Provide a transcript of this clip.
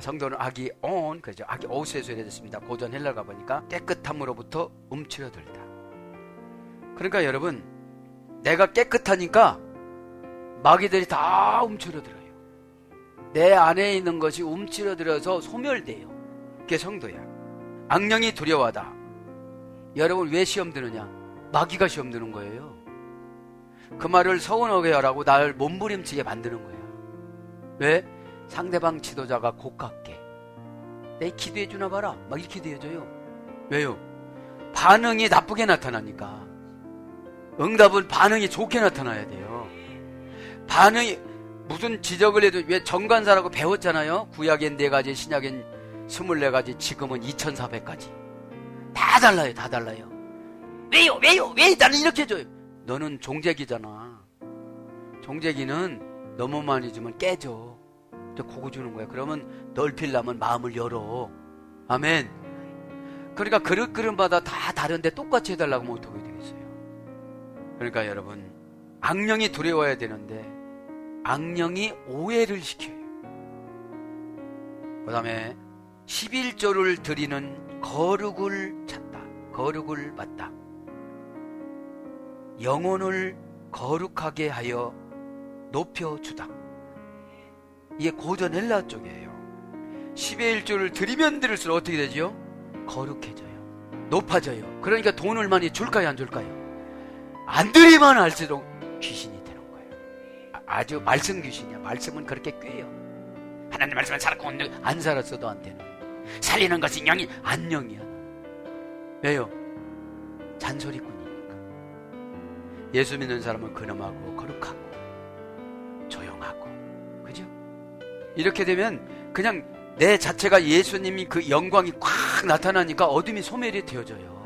성도는 아기 온 그죠 아기 오스에서 이래졌습니다. 고전 헬라 가 보니까 깨끗함으로부터 움츠러들다. 그러니까 여러분 내가 깨끗하니까 마귀들이 다 움츠러들어요. 내 안에 있는 것이 움츠러들어서 소멸돼요. 그게 성도야. 악령이 두려워하다. 여러분 왜 시험 드느냐? 마귀가 시험 드는 거예요. 그 말을 서운하게 하라고 나를 몸부림치게 만드는 거야. 왜? 상대방 지도자가 고깝게. 내 기도해 주나 봐라. 막 이렇게 기도해줘요. 왜요? 반응이 나쁘게 나타나니까. 응답은 반응이 좋게 나타나야 돼요. 반응이 무슨 지적을 해도 왜 정관사라고 배웠잖아요. 구약엔 네 가지, 신약엔 24가지, 지금은 2,400가지. 다 달라요, 다 달라요. 왜요, 왜요, 왜 나는 이렇게 해줘요? 너는 종재기잖아. 종재기는 너무 많이 주면 깨져. 저 고구 주는 거야. 그러면 넓히려면 마음을 열어. 아멘. 그러니까 그릇 그릇마다 다 다른데 똑같이 해달라고 어떻게 되겠어요? 그러니까 여러분, 악령이 두려워야 되는데, 악령이 오해를 시켜요. 그 다음에 11조를 드리는 거룩을 찾다. 거룩을 받다. 영혼을 거룩하게 하여 높여주다. 이게 고전 헬라 쪽이에요. 10의 1조를 드리면 드릴수록 어떻게 되죠? 거룩해져요. 높아져요. 그러니까 돈을 많이 줄까요? 안 줄까요? 안 드리면 할수록 귀신이 되는 거예요. 아- 아주 말씀 귀신이야. 말씀은 그렇게 꾀요. 하나님 말씀을 살았고 안 살았어도 안 되는. 살리는 것이 영이 안 영이야. 왜요? 잔소리꾼이니까. 예수 믿는 사람은 근엄하고 거룩하고 이렇게 되면 그냥 내 자체가 예수님이 그 영광이 꽉 나타나니까 어둠이 소멸이 되어져요.